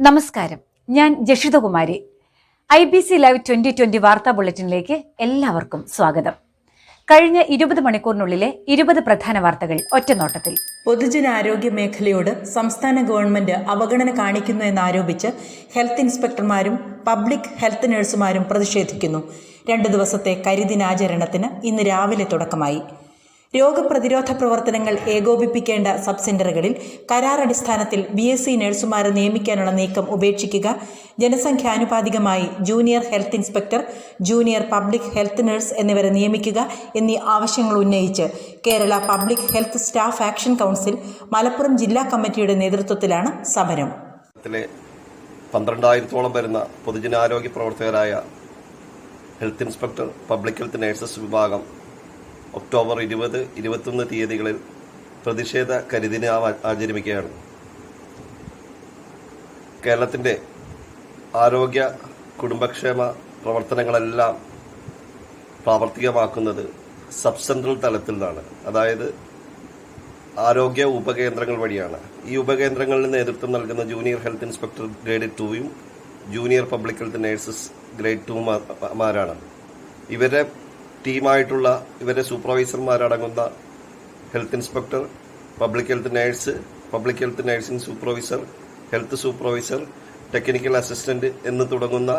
നമസ്കാരം. ഞാൻ Jashithakumari. I B C live twenty twenty വാർത്താ ബുള്ളറ്റിനിലേക്ക് എല്ലാവർക്കും സ്വാഗതം. കഴിഞ്ഞ ഇരുപത് മണിക്കൂറിനുള്ളിലെ ഇരുപത് പ്രധാന വാർത്തകൾ ഒറ്റനോട്ടത്തിൽ. പൊതുജനാരോഗ്യ മേഖലയോട് സംസ്ഥാന ഗവൺമെന്റ് അവഗണന കാണിക്കുന്നു എന്നാരോപിച്ച് ഹെൽത്ത് ഇൻസ്പെക്ടർമാരും പബ്ലിക് ഹെൽത്ത് നഴ്സുമാരും പ്രതിഷേധിക്കുന്നു. രണ്ടു ദിവസത്തെ കരിദിനാചരണത്തിന് ഇന്ന് രാവിലെ തുടക്കമായി. രോഗപ്രതിരോധ പ്രവർത്തനങ്ങൾ ഏകോപിപ്പിക്കേണ്ട സബ് സെന്ററുകളിൽ കരാറടിസ്ഥാനത്തിൽ ബി എസ് സി നഴ്സുമാരെ നിയമിക്കാനുള്ള നീക്കം ഉപേക്ഷിക്കുക. ജനസംഖ്യാനുപാതികമായി junior health inspector junior public health nurse എന്നിവരെ നിയമിക്കുക എന്നീ ആവശ്യങ്ങൾ ഉന്നയിച്ച് Kerala public health staff action council Malappuram ജില്ലാ കമ്മിറ്റിയുടെ നേതൃത്വത്തിലാണ് സമരം. പന്ത്രണ്ടായിരത്തോളം വരുന്ന പൊതുജനാരോഗ്യ പ്രവർത്തകരായ health inspector public health nurses വിഭാഗം ഒക്ടോബർ ഇരുപത് ഇരുപത്തൊന്ന് തീയതികളിൽ പ്രതിഷേധ കരിദിന ആചരിക്കുകയാണ് കേരളത്തിന്റെ ആരോഗ്യ കുടുംബക്ഷേമ പ്രവർത്തനങ്ങളെല്ലാം പ്രാവർത്തികമാക്കുന്നത് സബ് സെൻട്രൽ തലത്തിൽ നിന്നാണ് അതായത് ആരോഗ്യ ഉപകേന്ദ്രങ്ങൾ വഴിയാണ്. ഈ ഉപകേന്ദ്രങ്ങളിൽ നേതൃത്വം നൽകുന്ന ജൂനിയർ ഹെൽത്ത് ഇൻസ്പെക്ടർ ഗ്രേഡ് ടുവും junior public health nurses grade ടുമാരാണ് ഇവരെ ടീമായിട്ടുള്ള ഇവരെ സൂപ്പർവൈസർമാരടങ്ങുന്ന health inspector public health nurse public health nursing supervisor health supervisor technical assistant എന്ന് തുടങ്ങുന്ന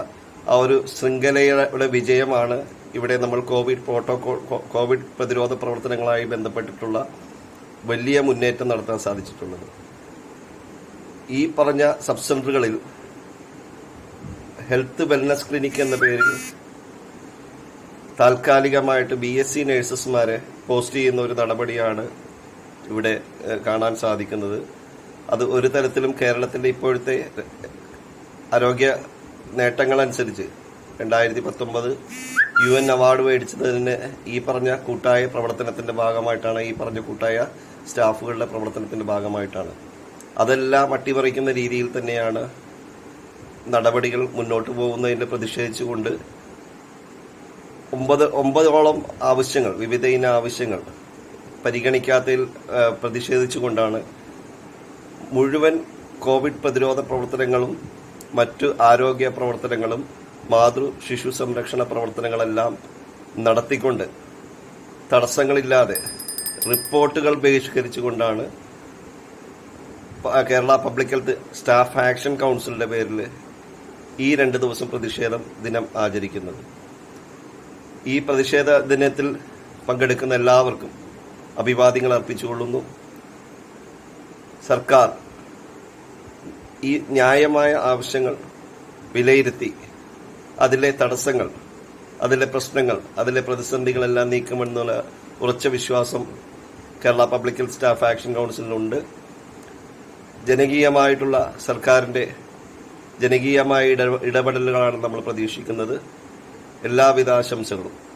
ആ ഒരു ശൃംഖലയുടെ വിജയമാണ് ഇവിടെ നമ്മൾ കോവിഡ് പ്രോട്ടോകോൾ കോവിഡ് പ്രതിരോധ പ്രവർത്തനങ്ങളായി ബന്ധപ്പെട്ടിട്ടുള്ള വലിയ മുന്നേറ്റം നടത്താൻ സാധിച്ചിട്ടുള്ളത്. ഈ പറഞ്ഞ സബ് സെന്ററുകളിൽ ഹെൽത്ത് വെൽനസ് ക്ലിനിക് എന്ന പേരിൽ താൽക്കാലികമായിട്ട് ബി എസ് സി നഴ്സസ്മാരെ പോസ്റ്റ് ചെയ്യുന്ന ഒരു നടപടിയാണ് ഇവിടെ കാണാൻ സാധിക്കുന്നത്. അത് ഒരു തരത്തിലും കേരളത്തിന്റെ ഇപ്പോഴത്തെ ആരോഗ്യ നേട്ടങ്ങളനുസരിച്ച് രണ്ടായിരത്തി പത്തൊമ്പത് യു എൻ അവാർഡ് മേടിച്ചതിന് ഈ പറഞ്ഞ കൂട്ടായ പ്രവർത്തനത്തിന്റെ ഭാഗമായിട്ടാണ് ഈ പറഞ്ഞ കൂട്ടായ സ്റ്റാഫുകളുടെ പ്രവർത്തനത്തിന്റെ ഭാഗമായിട്ടാണ്. അതെല്ലാം അട്ടിമറിക്കുന്ന രീതിയിൽ തന്നെയാണ് നടപടികൾ മുന്നോട്ട് പോകുന്നതിന് പ്രതിഷേധിച്ചുകൊണ്ട് ഒമ്പത് ഒമ്പതോളം ആവശ്യങ്ങൾ വിവിധ ഇന ആവശ്യങ്ങൾ പരിഗണിക്കാത്തതിൽ പ്രതിഷേധിച്ചുകൊണ്ടാണ് മുഴുവൻ കോവിഡ് പ്രതിരോധ പ്രവർത്തനങ്ങളും മറ്റു ആരോഗ്യ പ്രവർത്തനങ്ങളും മാതൃ ശിശു സംരക്ഷണ പ്രവർത്തനങ്ങളെല്ലാം നടത്തിക്കൊണ്ട് തടസ്സങ്ങളില്ലാതെ റിപ്പോർട്ടുകൾ ബഹിഷ്കരിച്ചുകൊണ്ടാണ് Kerala public health staff action കൗൺസിലിന്റെ പേരിൽ ഈ രണ്ട് ദിവസം പ്രതിഷേധം ദിനം ആചരിക്കുന്നത്. ഈ പ്രതിഷേധ ദിനത്തിൽ പങ്കെടുക്കുന്ന എല്ലാവർക്കും അഭിവാദ്യങ്ങൾ അർപ്പിച്ചുകൊള്ളുന്നു. സർക്കാർ ഈ ന്യായമായ ആവശ്യങ്ങൾ വിലയിരുത്തി അതിലെ തടസ്സങ്ങൾ അതിലെ പ്രശ്നങ്ങൾ അതിലെ പ്രതിസന്ധികളെല്ലാം നീക്കുമെന്നുള്ള ഉറച്ച വിശ്വാസം Kerala public health staff action കൗൺസിലിനുണ്ട് ജനകീയമായിട്ടുള്ള സർക്കാരിന്റെ ജനകീയമായ ഇട- ഇടപെടലുകളാണ് നമ്മൾ പ്രതീക്ഷിക്കുന്നത്. എല്ലാവിധ ആശംസകളും.